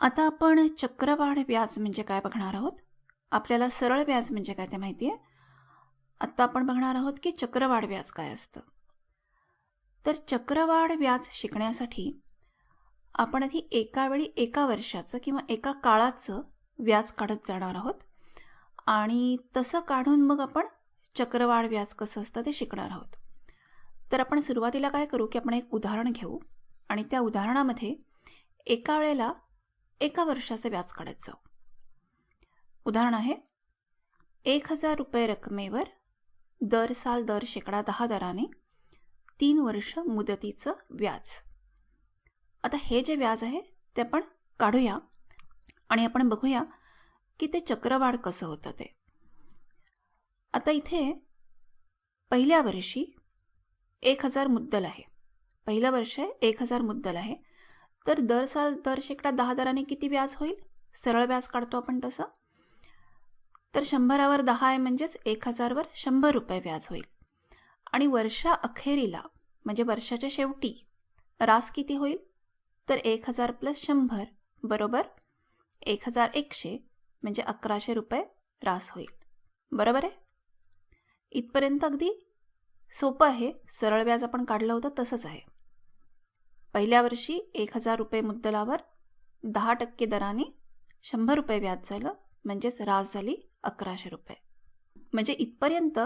आता आपण चक्रवाढ व्याज म्हणजे काय बघणार आहोत? आपल्याला सरळ व्याज म्हणजे काय ते माहिती आहे? आत्ता आपण बघणार आहोत की चक्रवाढ व्याज काय असतं. तर चक्रवाढ व्याज शिकण्यासाठी आपण आधी एका वेळी एका वर्षाचं किंवा एका काळाचं व्याज काढत जाणार आहोत. आणि तसं काढून मग आपण चक्रवाढ व्याज कसं असतं ते शिकणार आहोत. तर आपण सुरुवातीला काय करू की आपण एक उदाहरण घेऊ. आणि त्या उदाहरणामध्ये एका वेळेला एका वर्षाचं व्याज काढत जाऊ. उदाहरण आहे एक हजार रुपये रकमेवर दर साल दर शेकडा दहा दराने तीन वर्ष मुदतीचं व्याज. आता हे जे व्याज आहे ते आपण काढूया आणि आपण बघूया की ते चक्रवाढ कसं होतं ते. आता इथे पहिल्या वर्षी एक हजार मुद्दल आहे. पहिलं वर्ष एक हजार मुद्दल आहे. तर दर साल दर शेकडा दहा दराने किती व्याज होईल? सरळ व्याज काढतो आपण तसं. तर शंभरावर दहा आहे म्हणजेच एक हजारवर शंभर रुपये व्याज होईल. आणि वर्षा अखेरीला म्हणजे वर्षाच्या शेवटी रास किती होईल? तर एक हजार प्लस शंभर बरोबर? एक हजार एकशे म्हणजे अकराशे रुपये रास होईल. बरोबर आहे? इथपर्यंत अगदी सोपं आहे. सरळ व्याज आपण काढलं होतं तसंच आहे. पहिल्या वर्षी एक हजार रुपये मुद्दलावर दहा टक्के दराने शंभर रुपये व्याज झालं म्हणजेच रास झाली अकराशे रुपये. म्हणजे इथपर्यंत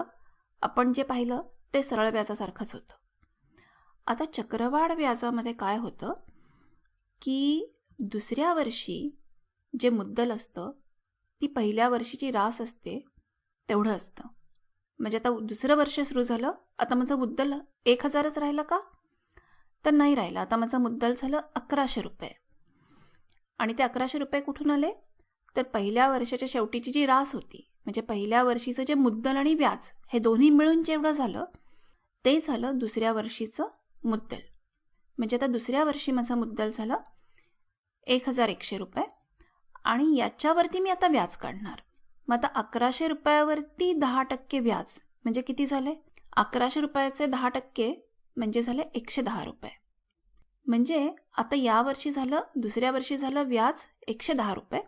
आपण जे पाहिलं ते सरळ व्याजासारखंच होतं. आता चक्रवाढ व्याजामध्ये काय होतं? की दुसऱ्या वर्षी जे मुद्दल असतं ती पहिल्या वर्षीची रास असते तेवढं असतं. म्हणजे आता दुसरं वर्ष सुरू झालं आता माझं मुद्दल एक हजारच राहिलं का? तर नाही राहिलं. आता माझा मुद्दल झालं अकराशे रुपये. आणि ते अकराशे रुपये कुठून आले? तर पहिल्या वर्षाच्या शेवटीची जी रास होती म्हणजे पहिल्या वर्षीचं जे मुद्दल आणि व्याज हे दोन्ही मिळून जेवढं झालं ते झालं दुसऱ्या वर्षीचं मुद्दल. म्हणजे आता दुसऱ्या वर्षी माझा मुद्दल झालं एक हजार एकशे रुपये. आणि याच्यावरती मी आता व्याज काढणार. मग आता अकराशे रुपयावरती दहा टक्के व्याज म्हणजे किती झाले? अकराशे रुपयाचे दहा टक्के म्हणजे झाले एकशे दहा रुपये. म्हणजे आता या वर्षी झालं दुसऱ्या वर्षी झालं व्याज एकशे दहा रुपये.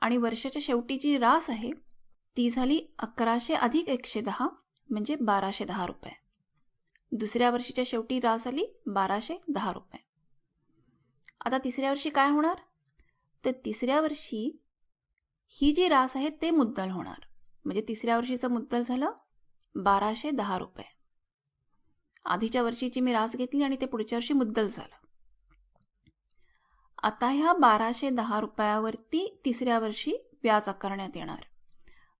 आणि वर्षाच्या शेवटी जी रास आहे ती झाली अकराशे अधिक एकशे दहा म्हणजे बाराशे दहा रुपये. दुसऱ्या वर्षीच्या शेवटी रास आली बाराशे दहा रुपये. आता तिसऱ्या वर्षी काय होणार? तर तिसऱ्या वर्षी ही जी रास आहे ते मुद्दल होणार. म्हणजे तिसऱ्या वर्षीचं मुद्दल झालं बाराशे दहा रुपये. आधीच्या वर्षीची मी रास घेतली आणि ते पुढच्या वर्षी मुद्दल झालं. आता ह्या बाराशे दहा रुपयावरती तिसऱ्या वर्षी व्याज आकारण्यात येणार.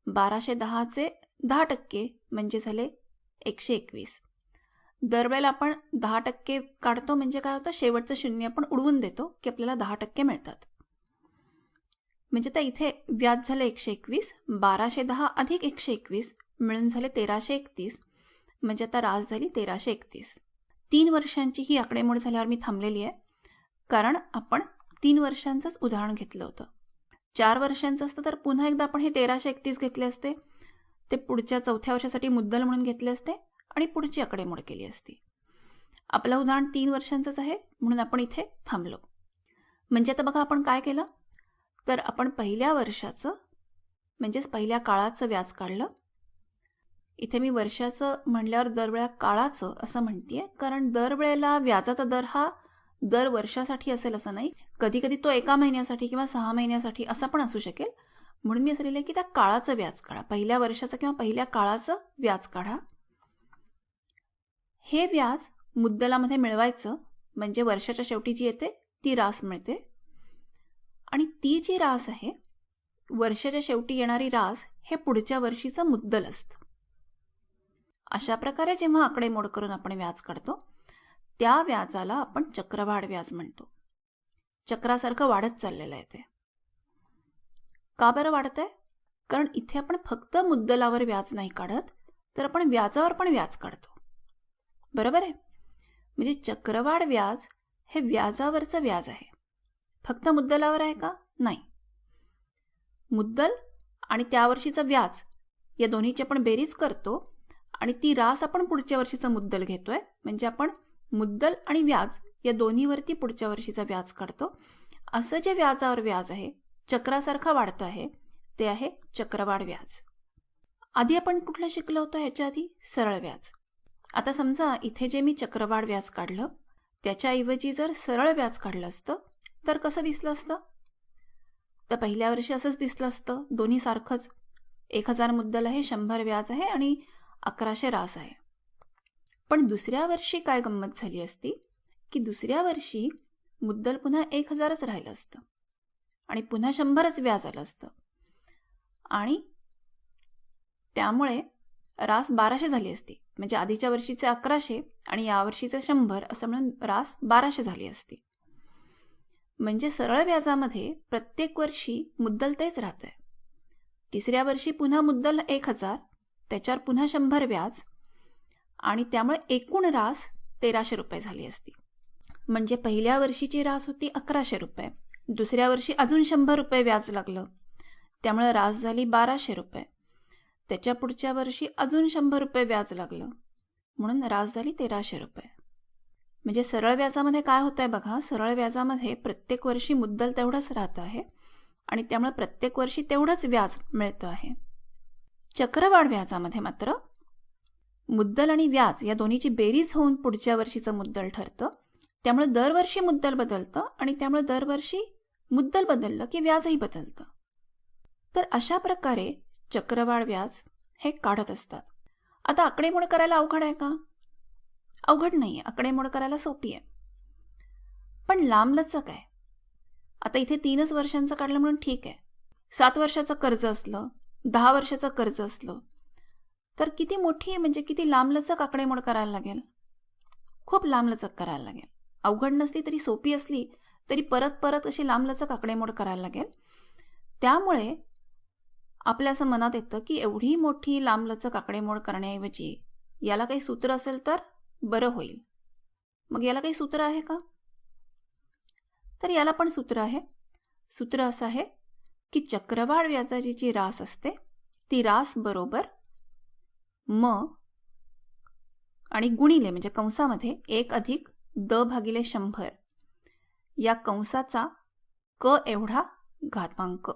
बाराशे दहाचे दहा टक्के म्हणजे झाले एकशे एकवीस. दरवेळेला आपण दहा टक्के काढतो म्हणजे काय होतं? शेवटचं शून्य आपण उडवून देतो की आपल्याला दहा टक्के मिळतात. म्हणजे तर इथे व्याज झालं एकशे एकवीस बाराशे दहा अधिक एकशे एकवीस मिळून झाले तेराशे एकतीस. म्हणजे आता रास झाली तेराशे एकतीस. तीन वर्षांची ही आकडेमोड झाल्यावर मी थांबलेली आहे. कारण आपण तीन वर्षांचंच उदाहरण घेतलं होतं. चार वर्षांचं असतं तर पुन्हा एकदा आपण हे तेराशे एकतीस घेतले असते. ते पुढच्या चौथ्या वर्षासाठी मुद्दल म्हणून घेतले असते आणि पुढची आकडेमोड केली असती. आपलं उदाहरण तीन वर्षांचंच आहे म्हणून आपण इथे थांबलो. म्हणजे आता बघा आपण काय केलं? तर आपण पहिल्या वर्षाचं म्हणजेच पहिल्या काळाचं व्याज काढलं. इथे मी वर्षाचं म्हणल्यावर दरवेळा काळाचं असं म्हणते कारण दरवेळेला व्याजाचा दर हा दर वर्षासाठी असेल असं नाही. कधी कधी तो एका महिन्यासाठी किंवा सहा महिन्यासाठी असा पण असू शकेल. म्हणून मी असं लिहिलं की त्या काळाचं व्याज काढा. पहिल्या वर्षाचं किंवा पहिल्या काळाचं व्याज काढा. हे व्याज मुद्दलामध्ये मिळवायचं म्हणजे वर्षाच्या शेवटी जी येते ती रास मिळते. आणि ती जी रास आहे वर्षाच्या शेवटी येणारी रास हे पुढच्या वर्षीचं मुद्दल असतं. अशा प्रकारे जेव्हा आकडेमोड करून आपण व्याज काढतो त्या व्याजाला आपण चक्रवाढ व्याज म्हणतो. चक्रासारखं वाढत चाललेलं आहे ते. का बरं वाढत आहे कारण इथे आपण फक्त मुद्दलावर व्याज नाही काढत तर आपण व्याजावर पण व्याज काढतो. बरोबर आहे? म्हणजे चक्रवाढ व्याज हे व्याजावरचं व्याज आहे. फक्त मुद्दलावर आहे का? नाही. मुद्दल आणि त्या वर्षीचं व्याज या दोन्हीची आपण बेरीज करतो आणि ती रास आपण पुढच्या वर्षीचा मुद्दल घेतोय. म्हणजे आपण मुद्दल आणि व्याज या दोन्हीवरती पुढच्या वर्षीचा व्याज काढतो. असं जे व्याजावर व्याज आहे चक्रासारखा वाढतं आहे ते आहे चक्रवाढ व्याज. आधी आपण कुठलं शिकलो होतो ह्याच्या आधी? सरळ व्याज. आता समजा इथे जे मी चक्रवाढ व्याज काढलं त्याच्याऐवजी जर सरळ व्याज काढलं असतं तर कसं दिसलं असतं? तर पहिल्या वर्षी असंच दिसलं असतं दोन्ही सारखंच. एक हजार मुद्दल आहे शंभर व्याज आहे आणि अकराशे रास आहे. पण दुसऱ्या वर्षी काय गंमत झाली असती? की दुसऱ्या वर्षी मुद्दल पुन्हा एक हजारच राहिलं असतं. आणि पुन्हा शंभरच व्याज आलं असतं. आणि त्यामुळे रास बाराशे झाली असती. म्हणजे आधीच्या वर्षीचे अकराशे आणि यावर्षीचे शंभर असं म्हणून रास बाराशे झाली असती. म्हणजे सरळ व्याजामध्ये प्रत्येक वर्षी मुद्दल तेच राहत आहे तिसऱ्या वर्षी पुन्हा मुद्दल एक हजार त्याच्यावर पुन्हा शंभर व्याज आणि त्यामुळे एकूण रास तेराशे रुपये झाली असती. म्हणजे पहिल्या वर्षीची रास होती अकराशे रुपये. दुसऱ्या वर्षी अजून शंभर रुपये व्याज लागलं. त्यामुळे रास झाली बाराशे रुपये. त्याच्या पुढच्या वर्षी अजून शंभर रुपये व्याज लागलं. म्हणून रास झाली तेराशे रुपये. म्हणजे सरळ व्याजामध्ये काय होतं आहे बघा सरळ व्याजामध्ये प्रत्येक वर्षी मुद्दल तेवढंच राहतं आहे आणि त्यामुळे प्रत्येक वर्षी तेवढंच व्याज मिळतं आहे. चक्रवाढ व्याजामध्ये मात्र मुद्दल आणि व्याज या दोन्हीची बेरीज होऊन पुढच्या वर्षीचं मुद्दल ठरतं. त्यामुळे दरवर्षी मुद्दल बदलतं आणि त्यामुळे दरवर्षी मुद्दल बदललं की व्याजही बदलतं. तर अशा प्रकारे चक्रवाढ व्याज हे काढत असतात. आता आकडेमोड करायला अवघड आहे का? अवघड नाही आहे आकडेमोड करायला सोपी आहे. पण लांबलचक आहे. आता इथे तीनच वर्षांचं काढलं म्हणून ठीक आहे. सात वर्षाचं कर्ज असलं दहा वर्षाचं कर्ज असलं. तर किती मोठी म्हणजे किती लांबलचक आकडेमोड करायला लागेल? खूप लांबलचक करायला लागेल. अवघड नसली तरी सोपी असली तरी परत परत अशी लांबलचक आकडेमोड करायला लागेल. त्यामुळे आपल्या असं मनात येतं की एवढी मोठी लांबलचक आकडेमोड करण्याऐवजी याला काही सूत्र असेल तर बरं होईल. मग याला काही सूत्र आहे का? तर याला पण सूत्र आहे. सूत्र असं आहे की चक्रवाढ व्याजाची जी रास असते ती रास बरोबर म आणि गुणिले म्हणजे कंसामध्ये एक अधिक द भागिले शंभर. या कंसाचा क एवढा घातांक.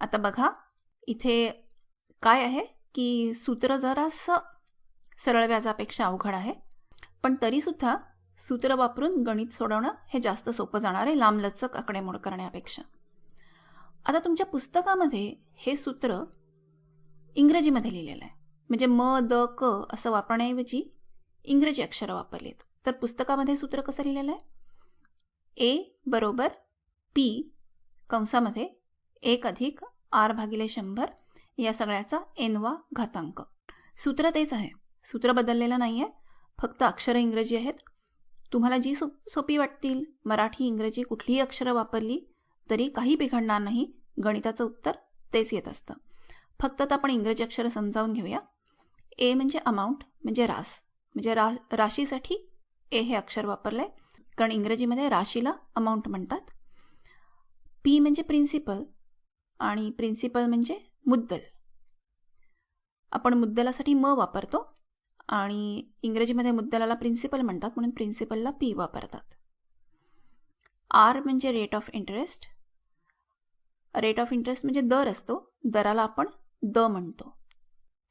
आता बघा इथे काय आहे की सूत्र जरासं सरळ व्याजापेक्षा अवघड आहे पण तरीसुद्धा सूत्र वापरून गणित सोडवणं हे जास्त सोपं जाणार आहे लांबलचक आकडेमोड करण्यापेक्षा. आता तुमच्या पुस्तकामध्ये हे सूत्र इंग्रजीमध्ये लिहिलेलं आहे. म्हणजे म द क असं वापरण्याऐवजी इंग्रजी अक्षरं वापरली आहेत. तर पुस्तकामध्ये सूत्र कसं लिहिलेलं आहे? ए बरोबर पी कंसामध्ये एक अधिक आर भागिले शंभर या सगळ्याचा एनवा घातांक. सूत्र तेच आहे. सूत्र बदललेलं नाही आहे. फक्त अक्षरं इंग्रजी आहेत. तुम्हाला जी सो सोपी वाटतील मराठी इंग्रजी कुठलीही अक्षरं वापरली तरी काही बिघडणार नाही. गणिताचं उत्तर तेच येत असतं. फक्त तर आपण इंग्रजी अक्षरं समजावून घेऊया. ए म्हणजे अमाऊंट म्हणजे रास. म्हणजे रा राशीसाठी ए हे अक्षर वापरलं आहे कारण इंग्रजीमध्ये राशीला अमाऊंट म्हणतात. पी म्हणजे प्रिन्सिपल आणि प्रिन्सिपल म्हणजे मुद्दल. आपण मुद्दलासाठी म वापरतो आणि इंग्रजीमध्ये मुद्दलाला प्रिन्सिपल म्हणतात म्हणून प्रिन्सिपलला पी वापरतात. आर म्हणजे rate of interest rate of interest म्हणजे दर असतो. दराला आपण द म्हणतो.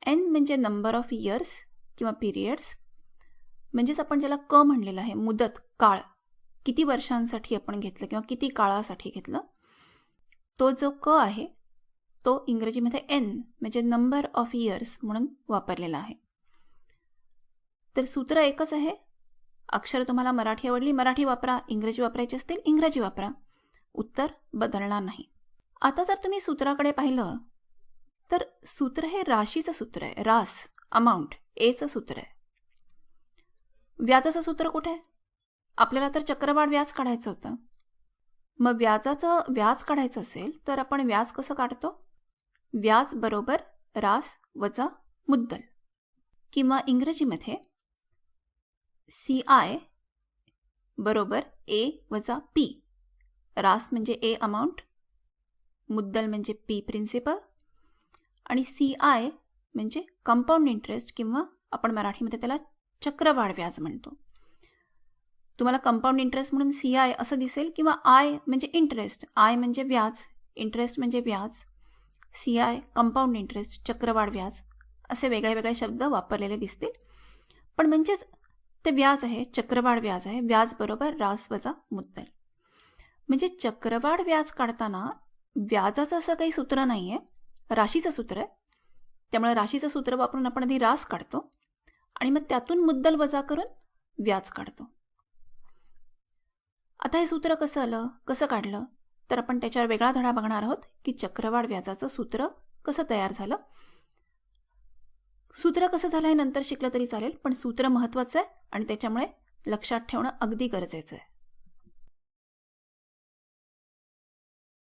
एन म्हणजे नंबर ऑफ इयर्स किंवा पिरियड्स म्हणजेच आपण ज्याला क म्हणलेलं आहे मुदत काळ. किती वर्षांसाठी आपण घेतलं किंवा किती काळासाठी घेतलं. तो जो क आहे तो इंग्रजीमध्ये एन म्हणजे नंबर ऑफ इयर्स म्हणून वापरलेला आहे. तर सूत्र एकच आहे. अक्षर तुम्हाला मराठी आवडली मराठी वापरा इंग्रजी वापरायची असतील इंग्रजी वापरा. उत्तर बदलणार नाही. आता जर तुम्ही सूत्राकडे पाहिलं तर सूत्र हे राशीचं सूत्र आहे. रास अमाऊंट एचं सूत्र आहे. व्याजाचं सूत्र कुठे आहे? आपल्याला तर चक्रवाढ व्याज काढायचं होतं. मग व्याजाचं व्याज काढायचं असेल तर आपण व्याज कसं काढतो? व्याज बरोबर रास वजा मुद्दल. किंवा इंग्रजीमध्ये सी आय बरोबर ए वजा पी रास म्हणजे ए अमाऊंट मुद्दल म्हणजे पी प्रिन्सिपल आणि सी आय म्हणजे कंपाऊंड इंटरेस्ट किंवा आपण मराठीमध्ये त्याला चक्रवाढ व्याज म्हणतो. तुम्हाला कंपाऊंड इंटरेस्ट म्हणून सी आय असं दिसेल किंवा आय म्हणजे इंटरेस्ट आय म्हणजे व्याज इंटरेस्ट म्हणजे व्याज. सी आय कंपाऊंड इंटरेस्ट चक्रवाढ व्याज असे वेगळे वेगळे शब्द वापरलेले दिसतील. पण म्हणजेच ते व्याज आहे चक्रवाढ व्याज आहे व्याज बरोबर रास वजा मुद्दल. म्हणजे चक्रवाढ व्याज काढताना व्याजाचं असं काही सूत्र नाही आहे राशीचं सूत्र आहे. त्यामुळे राशीचं सूत्र वापरून आपण आधी रास काढतो आणि मग त्यातून मुद्दल वजा करून व्याज काढतो. आता हे सूत्र कसं आलं कसं काढलं? तर आपण त्याच्यावर वेगळा धडा बघणार आहोत की चक्रवाढ व्याजाचं सूत्र कसं तयार झालं. सूत्र कसं झालं हे नंतर शिकलं तरी चालेल पण सूत्र महत्त्वाचं आहे आणि त्याच्यामुळे लक्षात ठेवणं अगदी गरजेचं आहे.